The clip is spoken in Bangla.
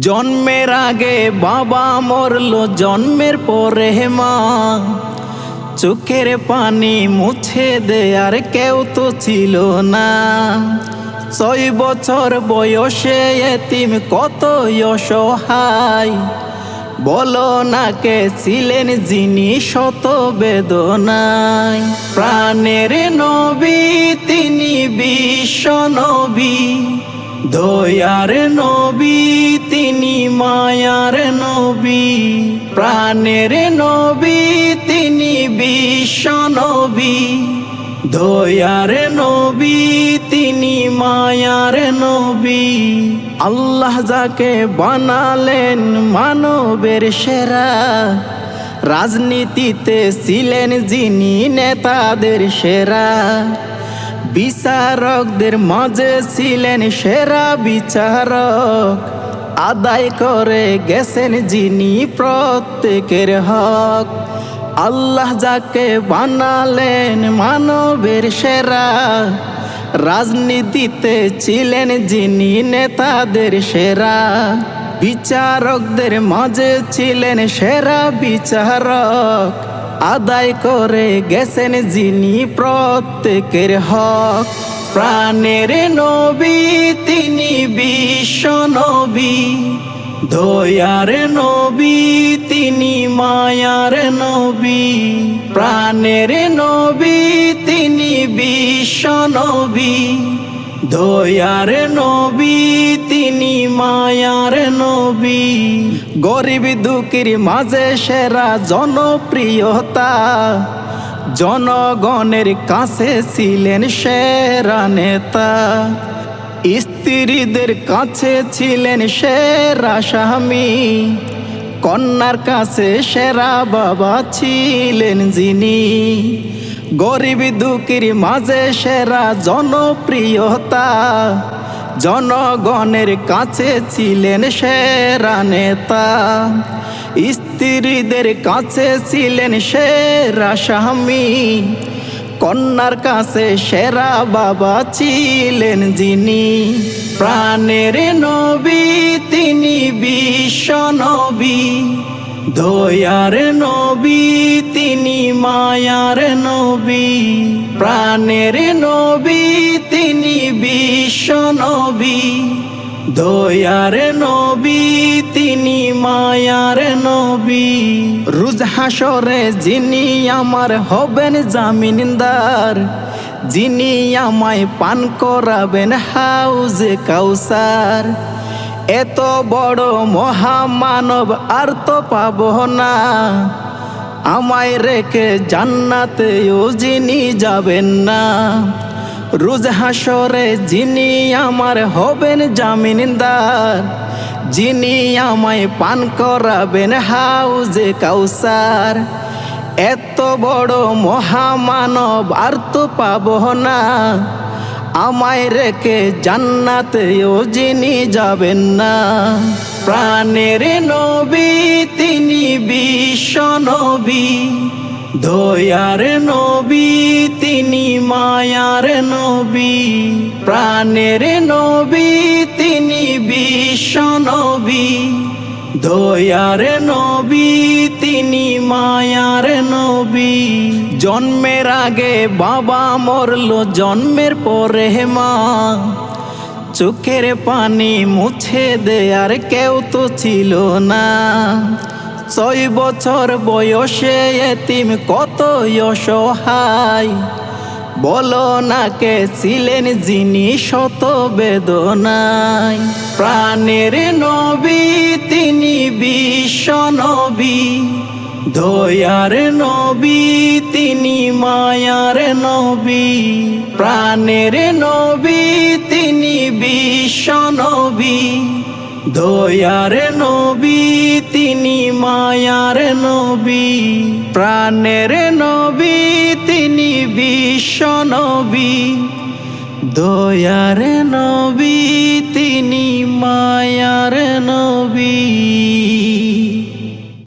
জন্মের আগে বাবা মরল, জন্মের পরে মা। চোখের পানি মুছে দেয়ার কেউ তো ছিল না। ছয় বছর বয়সে এতিম কত অসহায়। বলো না কে ছিলেন যিনি শত বেদনায়। প্রাণের নবী, তিনি বিশ্ব নবী। দয়ার নবী, তিনি মায়ার নবী। প্রাণের নবী, তিনি বিশ্ব নবী। দয়ার নবী, তিনি মায়ার নবী। আল্লাহ যাকে বানালেন মানবের সেরা, রাজনীতিতে ছিলেন যিনি নেতাদের সেরা। বিচারকদের মাঝে ছিলেন সেরা বিচারক। আদায় করে গেছেন যিনি প্রত্যেকের হক। আল্লাহ যাকে বানালেন মানবের সেরা। রাজনীতিতে ছিলেন যিনি নেতাদের সেরা। বিচারকদের মাঝে ছিলেন সেরা বিচারক। আদায় করে গেছেন যিনি প্রত্যেকের হক। প্রাণের নবী, তিনি বিশ্ব নবী। দয়ার নবী, তিনি মায়ার নবী। প্রাণের নবী, তিনি বিশ্ব নবী। দয়ার নবী মায়ার নবী, গরিব দুঃখীর মাঝে সেরা জনপ্রিয়তা। জনগণের কাছে ছিলেন সেরা নেতা। স্ত্রীদের কাছে ছিলেন সেরা স্বামী। কন্যার কাছে সেরা বাবা ছিলেন যিনি। গরিব দুঃখীর মাঝে সেরা জনপ্রিয়তা। জনগণের কাছে ছিলেন সেরা নেতা। স্ত্রীদের কাছে ছিলেন সেরা স্বামী। কন্যার কাছে সেরা বাবা ছিলেন যিনি। প্রাণের নবী, তিনি বিশ্ব নবী। দয়ার নবী, তিনি মায়ার নবী। প্রাণের নবী তিনি বিশ্ব নবী, দয়ার নবী, তিনি মায়ার নবী। রুজ হাসরে যিনি আমার হবেন জামিনদার, যিনি আমায় পান করাবেন হাউজ কাউসার। এত বড় মহামানব আর তো পাব না। আমায় রেখে জান্নাতেও যিনি যাবেন না। রোজ হাসরে যিনি আমার হবেন জামিনদার, যিনি আমায় পান করাবেন হাউজে কাউসার। এত বড় মহামানব আর তো পাব না। আমায় রেখে জান্নাতেও যিনি যাবেন না। প্রাণের নবী, তিনি বিশ্ব নবী। দয়ার নবী, তিনি মায়ার নবী। প্রাণের নবী, তিনি বিশ্ব নবী। দয়ার নবী, তিনি মায়ার নবী। জন্মের আগে বাবা মরল, জন্মের পরে মা। চোখের পানি মুছে দেয়ার কেউ তো ছিল না। ছয় বছর বয়সে এতিম কত অসহায়। বলো না কে ছিলেন যিনি শত বেদনায়। প্রাণের নবী, তিনি বিশ্ব নবী। দয়ার নবী, তিনি মায়ার নবী। প্রাণের নবী, তিনি বিশ্ব নবী। দয়ার নবী, তিনি মায়ার নবী। প্রাণের নবী, তিনি বিশ্ব নবী। দয়ার নবী, তিনি মায়ার নবী।